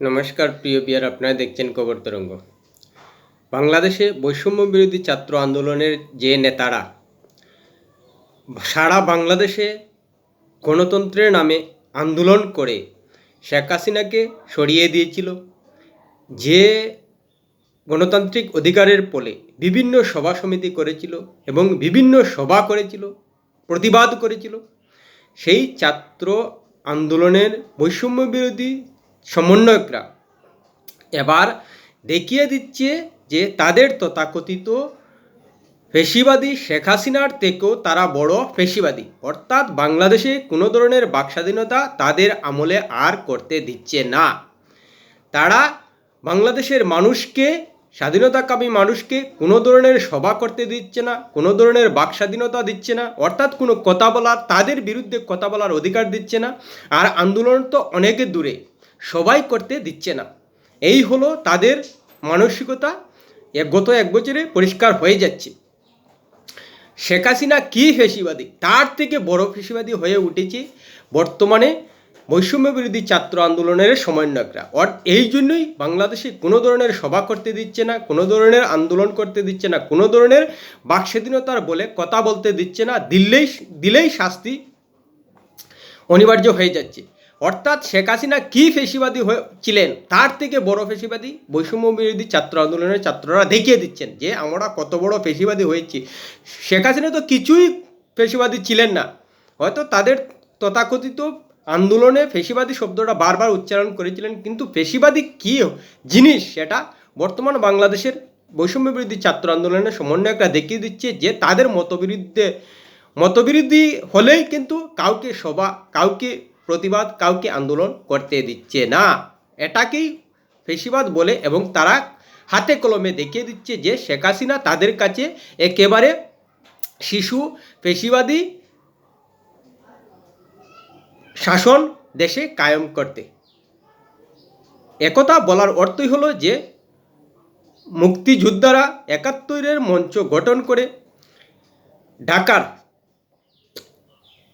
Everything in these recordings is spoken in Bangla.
নমস্কার, প্রিয় বিয়ার, আপনারা দেখছেন খবর তরঙ্গ। বাংলাদেশে বৈষম্য বিরোধী ছাত্র আন্দোলনের যে নেতারা, সারা বাংলাদেশে গণতন্ত্রের নামে আন্দোলন করে শেখ হাসিনাকে সরিয়ে দিয়েছিল, যে গণতান্ত্রিক অধিকারের ফলে বিভিন্ন সভা সমিতি করেছিল এবং বিভিন্ন সভা করেছিল, প্রতিবাদ করেছিল, সেই ছাত্র আন্দোলনের বৈষম্য বিরোধী সমন্বয়করা। এবার দেখিয়ে দিচ্ছে যে তাদের তথাকথিত ফেসিবাদী শেখ হাসিনার থেকেও তারা বড় ফেসিবাদী। অর্থাৎ বাংলাদেশে কোনো ধরনের বাকস্বাধীনতা তাদের আমলে আর করতে দিচ্ছে না। তারা বাংলাদেশের মানুষকে, স্বাধীনতাকামী মানুষকে কোনো ধরনের সভা করতে দিচ্ছে না, কোনো ধরনের বাক স্বাধীনতা দিচ্ছে না, অর্থাৎ কোনো কথা বলার, তাদের বিরুদ্ধে কথা বলার অধিকার দিচ্ছে না। আর আন্দোলন তো অনেকে দূরে। সবাই করতে দিচ্ছে না। এই হলো তাদের মানসিকতা গত এক বছরে পরিষ্কার হয়ে যাচ্ছে। শেখ হাসিনা কী ফেসিবাদী? তার থেকে বড় ফেসিবাদী হয়ে উঠেছে বর্তমানে বৈষম্য বিরোধী ছাত্র আন্দোলনের সমন্বয়করা। অর এই জন্যই বাংলাদেশে কোনো ধরনের সভা করতে দিচ্ছে না, কোনো ধরনের আন্দোলন করতে দিচ্ছে না, কোনো ধরনের বাকস্বাধীনতার বলে কথা বলতে দিচ্ছে না, দিল্লেই, দিলেই শাস্তি অনিবার্য হয়ে যাচ্ছে। অর্থাৎ শেখ হাসিনা কী ফেসিবাদী হয়ে ছিলেন তার থেকে বড় ফেসিবাদী বৈষম্য বিরোধী ছাত্র আন্দোলনের ছাত্ররা দেখিয়ে দিচ্ছেন যে আমরা কত বড় ফেসিবাদী হয়েছি। শেখ হাসিনা তো কিছুই ফেসিবাদী ছিলেন না। হয়তো তাদের তথাকথিত আন্দোলনে ফেসিবাদী শব্দটা বারবার উচ্চারণ করেছিলেন, কিন্তু ফেসিবাদী কী জিনিস সেটা বর্তমান বাংলাদেশের বৈষম্য বিরোধী ছাত্র আন্দোলনের সমন্বয়করা দেখিয়ে দিচ্ছে যে তাদের মতবিরুদ্ধে, মতবিরোধী হলেই কিন্তু কাউকে সভা, কাউকে প্রতিবাদ কাউকে আন্দোলন করতে দিচ্ছে না। এটাকেই ফেসিবাদ বলে এবং তারা হাতে কলমে দেখিয়ে দিচ্ছে যে শেখ হাসিনা তাদের কাছে একেবারে শিশু ফেসিবাদী শাসন দেশে কায়েম করতে। একথা বলার অর্থই হলো যে মুক্তিযোদ্ধারা একাত্তরের মঞ্চ গঠন করে ঢাকার,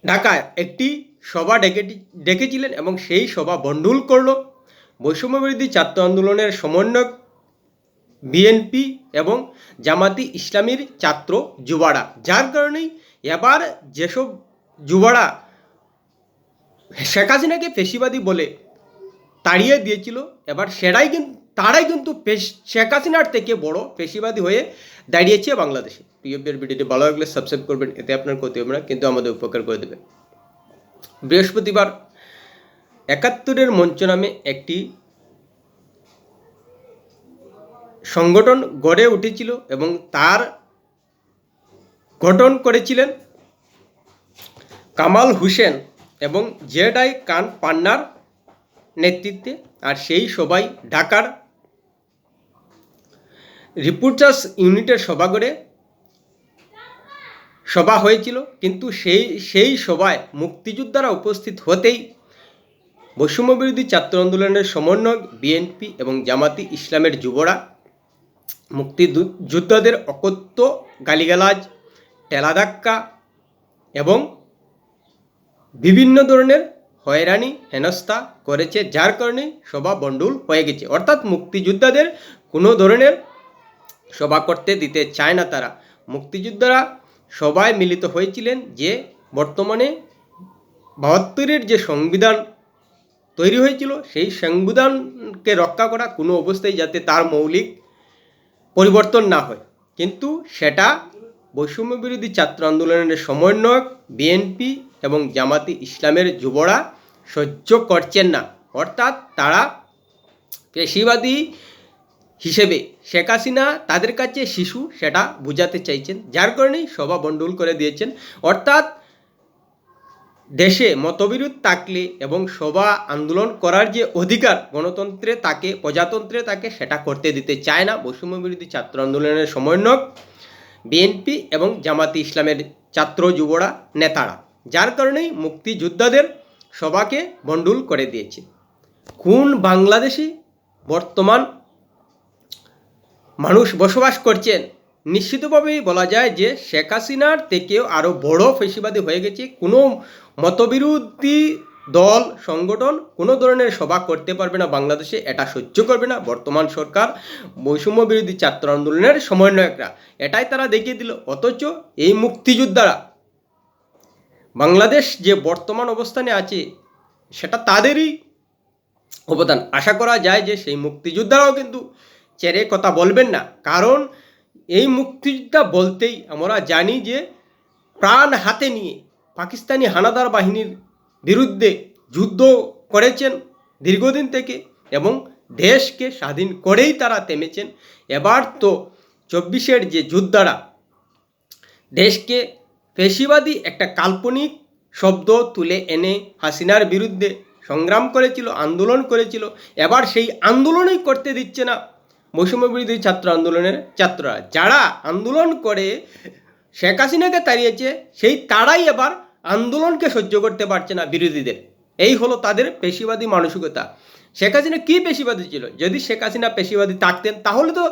ঢাকায় একটি সভা ডেকে ডেকেছিলেন এবং সেই সভা বন্ডুল করল। বৈষম্যবিরোধী ছাত্র আন্দোলনের সমন্বয়ক বিএনপি এবং জামাতি ইসলামীর ছাত্র যুবারা যার কারণেই এবার যেসব যুবারা শেখ হাসিনাকে পেশিবাদী বলে তাড়িয়ে দিয়েছিল, এবার সেটাই কিন্তু তারাই কিন্তু শেখ হাসিনার থেকে বড় পেশিবাদী হয়ে দাঁড়িয়েছে বাংলাদেশে। প্রিয়বের ভিডিওটি ভালো লাগলে সাবস্ক্রাইব করবেন, এতে আপনার ক্ষতি হবে না, কিন্তু আমাদের উপকার করে দেবে বৃহস্পতিবার একাত্তরের মঞ্চ নামে একটি সংগঠন গড়ে উঠেছিল এবং তার গঠন করেছিলেন কামাল হুসেন এবং জেডাই কান পান্নার নেতৃত্বে। আর সেই সবাই ঢাকার রিপোর্টার্স ইউনিটের সভাঘরে সভা হয়েছিল, কিন্তু সেই সেই সভায় মুক্তিযোদ্ধারা উপস্থিত হতেই বৈষম্যবিরোধী ছাত্র আন্দোলনের সমন্বয়ক, বিএনপি এবং জামাতি ইসলামের যুবরা, মুক্তিযোদ্ধাদের অকথ্য গালিগালাজ টেলাধাক্কা এবং বিভিন্ন ধরনের হয়রানি, হেনস্থা করেছে, যার কারণে সভা বন্ডুল হয়ে গেছে। অর্থাৎ মুক্তিযোদ্ধাদের কোনো ধরনের সভা করতে দিতে চায় না তারা। মুক্তিযোদ্ধারা সবাই মিলিত হয়েছিলেন যে বর্তমানে বাহাত্তরের যে সংবিধান তৈরি হয়েছিল, সেই সংবিধানকে রক্ষা করা কোনো অবস্থায় যাতে তার মৌলিক পরিবর্তন না হয়। কিন্তু সেটা বৈষম্য বিরোধী ছাত্র আন্দোলনের সমন্বয়ক, বিএনপি এবং জামাতি ইসলামের যুবরা সহ্য করছেন না। অর্থাৎ তারা পেশিবাদী হিসেবে শেখ হাসিনা তাদের কাছে শিশু সেটা বোঝাতে চাইছেন, যার কারণেই সভা বন্ডুল করে দিয়েছেন। অর্থাৎ দেশে মতবিরোধ থাকলে এবং সভা আন্দোলন করার যে অধিকার গণতন্ত্রে তাকে, প্রজাতন্ত্রে তাকে, সেটা করতে দিতে চায় না। বৈষম্য বিরোধী ছাত্র আন্দোলনের সমন্বয়ক, বিএনপি এবং জামাতি ইসলামের ছাত্র যুবরা, নেতারা, যার কারণেই মুক্তিযোদ্ধাদের সভাকে বন্ডুল করে দিয়েছে। কোন বাংলাদেশি বর্তমান মানুষ বসবাস করছেন। নিশ্চিতভাবেই বলা যায় যে শেখ হাসিনার থেকেও আরও বড় ফেসিবাদী হয়ে গেছে। কোনো মতবিরোধী দল, সংগঠন কোনো ধরনের সভা করতে পারবে না বাংলাদেশে। এটা সহ্য করবে না। বর্তমান সরকার বৈষম্য বিরোধী ছাত্র আন্দোলনের সমন্বয়করা। এটাই তারা দেখিয়ে দিল। অথচ এই মুক্তিযোদ্ধারা বাংলাদেশ যে বর্তমান অবস্থানে আছে, সেটা তাদেরই অবদান। আশা করা যায় যে সেই মুক্তিযোদ্ধারাও কিন্তু চেরে কথা বলবেন না। কারণ এই মুক্তিযোদ্ধা বলতেই আমরা জানি যে প্রাণ হাতে নিয়ে পাকিস্তানি হানাদার বাহিনীর বিরুদ্ধে যুদ্ধ করেছেন দীর্ঘদিন থেকে এবং দেশকে স্বাধীন করেই তারা থেমেছেন। এবার তো চব্বিশের যে যোদ্ধারা, দেশকে পেশিবাদী একটা কাল্পনিক শব্দ তুলে এনে হাসিনার বিরুদ্ধে সংগ্রাম করেছিল, আন্দোলন করেছিল। এবার সেই আন্দোলনই করতে দিচ্ছে না। বৈষম্য বিরোধী ছাত্র আন্দোলনের ছাত্ররা। যারা আন্দোলন করে, শেখ হাসিনাকে তাড়িয়েছে, সেই তারাই এবার আন্দোলনকে সহ্য করতে পারছে না বিরোধীদের। এই হলো তাদের পেশিবাদী মানসিকতা। শেখ হাসিনা কী পেশিবাদী ছিল? যদি শেখ হাসিনা পেশিবাদী থাকতেন, তাহলে তো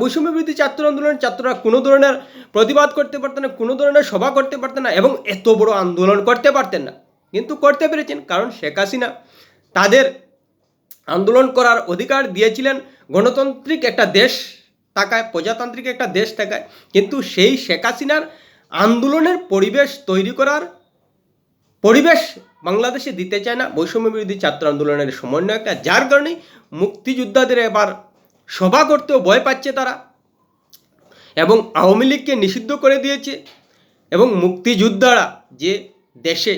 বৈষম্য বিরোধী ছাত্র আন্দোলনের ছাত্ররা কোনো ধরনের প্রতিবাদ করতে পারতেন না, কোনো ধরনের সভা করতে পারতেন না এবং এত বড় আন্দোলন করতে পারতেন না। কিন্তু করতে পেরেছেন, কারণ শেখ হাসিনা তাদের আন্দোলন করার অধিকার দিয়েছিলেন গণতান্ত্রিক একটা দেশ থাকায়, প্রজাতান্ত্রিক একটা দেশ থাকায়, কিন্তু সেই শেখ হাসিনার আন্দোলনের পরিবেশ তৈরি করার পরিবেশ বাংলাদেশে দিতে চায় না। বৈষম্য বিরোধী ছাত্র আন্দোলনের সমন্বয়করা, যার কারণেই মুক্তিযোদ্ধাদের এবার সভা করতেও ভয় পাচ্ছে তারা এবং আওয়ামী লীগকে নিষিদ্ধ করে দিয়েছে এবং মুক্তিযোদ্ধারা যে দেশে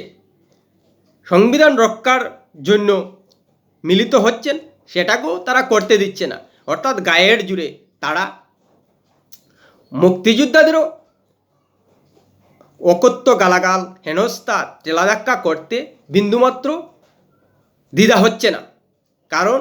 সংবিধান রক্ষার জন্য মিলিত হচ্ছেন সেটাকেও তারা করতে দিচ্ছে না। অর্থাৎ গায়ের জুড়ে তারা মুক্তিযোদ্ধাদেরও অকথ্য গালাগাল, হেনস্থা টেলাধাক্কা করতে বিন্দুমাত্র দ্বিধা হচ্ছে না। কারণ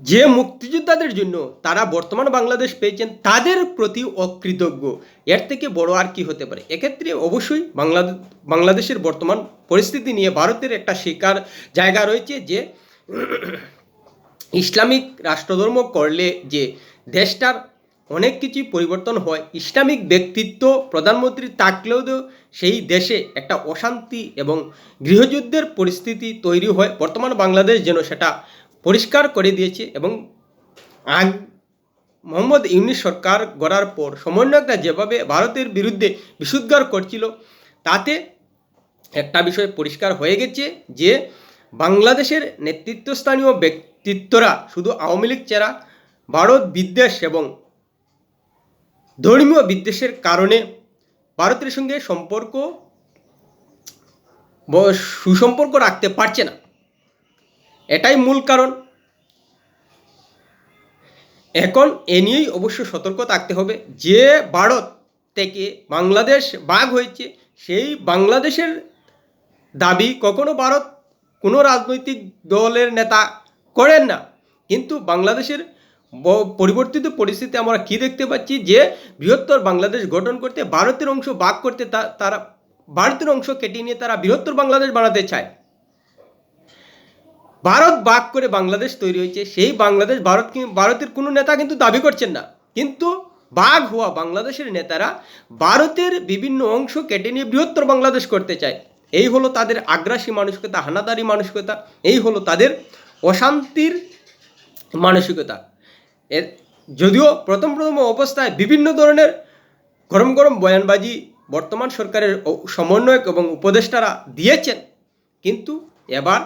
যে মুক্তিযোদ্ধাদের জন্য তারা বর্তমান বাংলাদেশ পেয়েছেন, তাদের প্রতি অকৃতজ্ঞ। এর থেকে বড় আর কি হতে পারে? এক্ষেত্রে অবশ্যই বাংলাদেশ বাংলাদেশের বর্তমান পরিস্থিতি নিয়ে ভারতের একটা শিকার জায়গা রয়েছে যে ইসলামিক রাষ্ট্রধর্ম করলে যে দেশটার অনেক কিছুই পরিবর্তন হয়, ইসলামিক ব্যক্তিত্ব প্রধানমন্ত্রী থাকলেও তো সেই দেশে একটা অশান্তি এবং গৃহযুদ্ধের পরিস্থিতি তৈরি হয়। বর্তমান বাংলাদেশ যেন সেটা পরিষ্কার করে দিয়েছে এবং আগ মোহাম্মদ ইউনিস সরকার গড়ার পর সমন্বয়করা যেভাবে ভারতের বিরুদ্ধে বিশুদ্ধার করছিল, তাতে একটা বিষয় পরিষ্কার হয়ে গেছে যে বাংলাদেশের নেতৃত্বস্থানীয় ব্যক্তিত্বরা শুধু আওয়ামী লীগ ছাড়া ভারত বিদ্বেষ এবং ধর্মীয় বিদ্বেষের কারণে ভারতের সঙ্গে সম্পর্ক সুসম্পর্ক রাখতে পারছে না। এটাই মূল কারণ। এখন এ নিয়েই অবশ্য সতর্ক থাকতে হবে যে ভারত থেকে বাংলাদেশ বাঘ হয়েছে, সেই বাংলাদেশের দাবি কখনো ভারত কোনো রাজনৈতিক দলের নেতা করেন না। কিন্তু বাংলাদেশের পরিবর্তিত পরিস্থিতি আমরা কি দেখতে পাচ্ছি যে, বৃহত্তর বাংলাদেশ গঠন করতে, ভারতের অংশ ভাগ করতে তারা, ভারতের অংশ কেটে নিয়ে তারা বৃহত্তর বাংলাদেশ বানাতে চায়। ভারত বাক করে বাংলাদেশ তৈরি হয়েছে, সেই বাংলাদেশ ভারত ভারতের কোনো নেতা কিন্তু দাবি করছেন না। কিন্তু বাঘ হওয়া বাংলাদেশের নেতারা ভারতের বিভিন্ন অংশ কেটে নিয়ে বৃহত্তর বাংলাদেশ করতে চায়। এই হলো তাদের আগ্রাসী মানসিকতা, হানাদারি মানসিকতা, এই হলো তাদের অশান্তির মানসিকতা। এর যদিও প্রথম প্রথম অবস্থায় বিভিন্ন ধরনের গরম গরম বয়ানবাজি বর্তমান সরকারের সমন্বয়ক এবং উপদেষ্টারা দিয়েছেন। কিন্তু এবার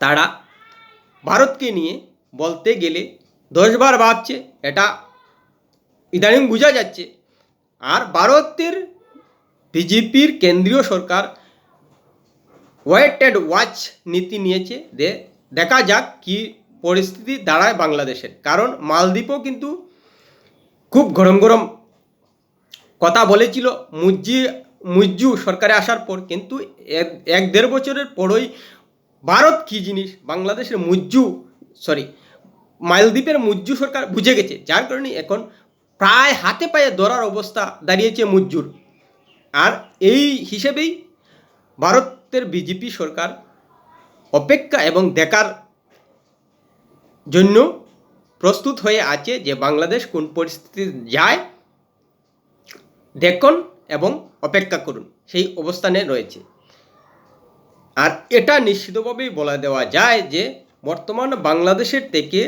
তারা ভারতকে নিয়ে বলতে গেলে দশবার ভাবছে, এটা ইদানিং বোঝা যাচ্ছে। আর ভারতের বিজেপির কেন্দ্রীয় সরকার ওয়েট অ্যান্ড ওয়াচ নীতি নিয়েছে যে দেখা যাক কি পরিস্থিতি দাঁড়ায় বাংলাদেশের। কারণ মালদ্বীপও কিন্তু খুব গরম গরম কথা বলেছিল মুজ্জি মুজ্জু সরকারে আসার পর। কিন্তু এক- এক দেড় বছরের পরই ভারত কী জিনিস? বাংলাদেশের মুজ্জু সরি মালদ্বীপের মুজ্জু সরকার বুঝে গেছে। যার কারণে এখন প্রায় হাতে পায়ে ধরার অবস্থা দাঁড়িয়েছে মুজ্জুর আর এই হিসেবেই ভারতের বিজেপি সরকার অপেক্ষা এবং দেখার জন্য প্রস্তুত হয়ে আছে যে বাংলাদেশ কোন পরিস্থিতি যায়। দেখুন এবং অপেক্ষা করুন, সেই অবস্থানে রয়েছে। আর এটা নিশ্চিতভাবেই বলা দেওয়া যায় যে বর্তমান বাংলাদেশের থেকে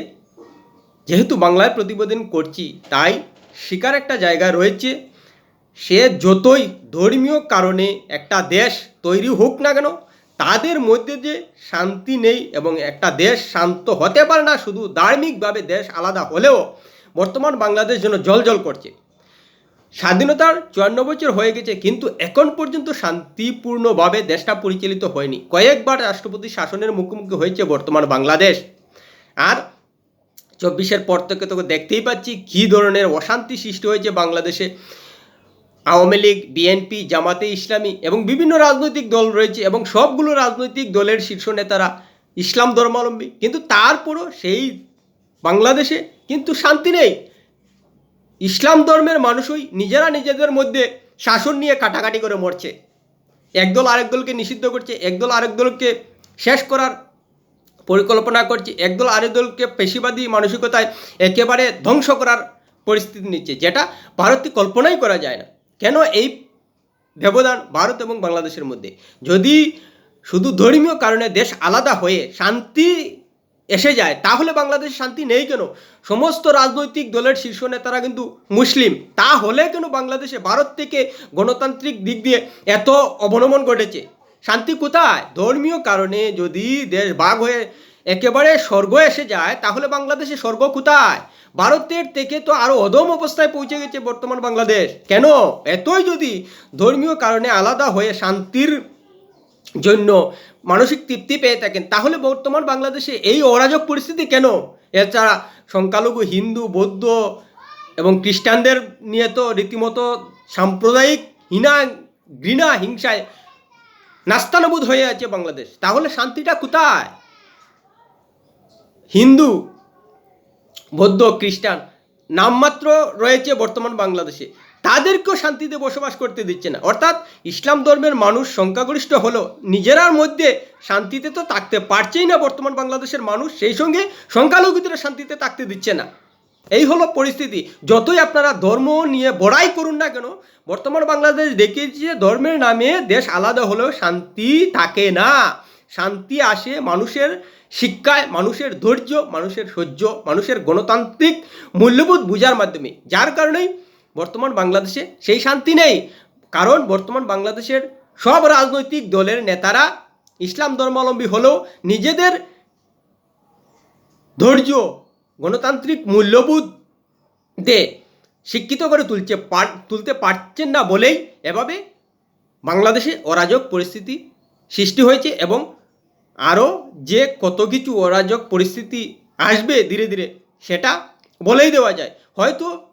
যেহেতু বাংলায় প্রতিবেদন করছি, তাই শিকার একটা জায়গা রয়েছে। সে যতই ধর্মীয় কারণে একটা দেশ তৈরি হোক না কেন তাদের মধ্যে যে শান্তি নেই এবং একটা দেশ শান্ত হতে পারে না, শুধু ধার্মিকভাবে দেশ আলাদা হলেও বর্তমান বাংলাদেশ যেন জল করছে। স্বাধীনতার চুয়ান্ন বছর হয়ে গেছে, কিন্তু এখন পর্যন্ত শান্তিপূর্ণভাবে দেশটা পরিচালিত হয়নি। কয়েকবার রাষ্ট্রপতি শাসনের মুখোমুখি হয়েছে বর্তমান বাংলাদেশ। আর চব্বিশের পর থেকে তোকে দেখতেই পাচ্ছি কী ধরনের অশান্তি সৃষ্টি হয়েছে বাংলাদেশে। আওয়ামী লীগ বিএনপি জামাতে ইসলামী এবং বিভিন্ন রাজনৈতিক দল রয়েছে এবং সবগুলো রাজনৈতিক দলের শীর্ষ নেতারা ইসলাম ধর্মাবলম্বী। কিন্তু তারপরও সেই বাংলাদেশে কিন্তু শান্তি নেই। ইসলাম ধর্মের মানুষই নিজেরা নিজেদের মধ্যে শাসন নিয়ে কাটাকাটি করে মরছে। একদল আরেক দলকে নিষিদ্ধ করছে, একদল আরেক দলকে শেষ করার পরিকল্পনা করছে, একদল আরেক দলকে পেশিবাদী মানসিকতায় একেবারে ধ্বংস করার পরিস্থিতি নিচ্ছে, যেটা ভারতে কল্পনাই করা যায় না। কেন এই ব্যবধান ভারত এবং বাংলাদেশের মধ্যে? যদি শুধু ধর্মীয় কারণে দেশ আলাদা হয়ে শান্তি এসে যায়, তাহলে বাংলাদেশ শান্তি নেই কেন? সমস্ত রাজনৈতিক দলের শীর্ষ নেতারা কিন্তু মুসলিম। তাহলে কেন বাংলাদেশে ভারত থেকে গণতান্ত্রিক দিক দিয়ে এত অবনমন ঘটেছে? শান্তি কোথায়? ধর্মীয় কারণে যদি দেশ ভাগ হয়ে একেবারে স্বর্গ এসে যায়, তাহলে বাংলাদেশে স্বর্গ কোথায়? ভারতের থেকে তো আরও অদম অবস্থায় পৌঁছে গেছে বর্তমান বাংলাদেশ। কেন? এতই যদি ধর্মীয় কারণে আলাদা হয়ে শান্তির জন্য মানসিক তৃপ্তি পেয়ে থাকেন, তাহলে বর্তমান বাংলাদেশে এই অরাজক পরিস্থিতি কেন? এছাড়া সংখ্যালঘু, হিন্দু, বৌদ্ধ এবং খ্রিস্টানদের নিয়ে তো রীতিমতো সাম্প্রদায়িক হিনা, ঘৃণা, হিংসায় নাস্তানবুদ হয়ে আছে বাংলাদেশ। তাহলে শান্তিটা কোথায়? হিন্দু, বৌদ্ধ, খ্রিস্টান নামমাত্র রয়েছে বর্তমান বাংলাদেশে। তাদেরকেও শান্তিতে বসবাস করতে দিচ্ছে না। অর্থাৎ ইসলাম ধর্মের মানুষ সংখ্যাগরিষ্ঠ হলো নিজেরার মধ্যে শান্তিতে তো থাকতে পারছেই না বর্তমান বাংলাদেশের মানুষ, সেই সঙ্গে সংখ্যালঘুদের শান্তিতে থাকতে দিচ্ছে না। এই হলো পরিস্থিতি। যতই আপনারা ধর্ম নিয়ে বড়াই করুন না কেন, বর্তমান বাংলাদেশ দেখেছি যে ধর্মের নামে দেশ আলাদা হলেও শান্তি থাকে না। শান্তি আসে মানুষের শিক্ষায়, মানুষের ধৈর্য, মানুষের সহ্য, মানুষের গণতান্ত্রিক মূল্যবোধ বোঝার মাধ্যমে। যার কারণেই বর্তমান বাংলাদেশে সেই শান্তি নেই। কারণ বর্তমান বাংলাদেশের সব রাজনৈতিক দলের নেতারা ইসলাম ধর্মাবলম্বী হলেও নিজেদের ধৈর্য, গণতান্ত্রিক মূল্যবোধ দে শিক্ষিত করে তুলছে তুলতে পারছেন না বলেই এভাবে বাংলাদেশে অরাজক পরিস্থিতি সৃষ্টি হয়েছে এবং আরও যে কত কিছু অরাজক পরিস্থিতি আসবে ধীরে ধীরে, সেটা বলেই দেওয়া যায়। হয়তো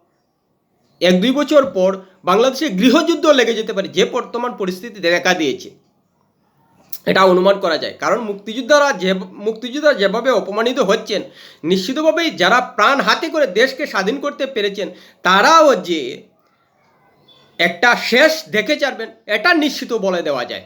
এক দুই বছর পর বাংলাদেশে গৃহযুদ্ধ লেগে যেতে পারে, যে বর্তমান পরিস্থিতি দেখা দিয়েছে। এটা অনুমান করা যায়। কারণ মুক্তিযোদ্ধারা যে মুক্তিযোদ্ধা যেভাবে অপমানিত হচ্ছেন, নিশ্চিতভাবেই যারা প্রাণ হাতে করে দেশকে স্বাধীন করতে পেরেছেন, তারাও যে একটা শেষ দেখে ছাড়বেন এটা নিশ্চিত বলে দেওয়া যায়।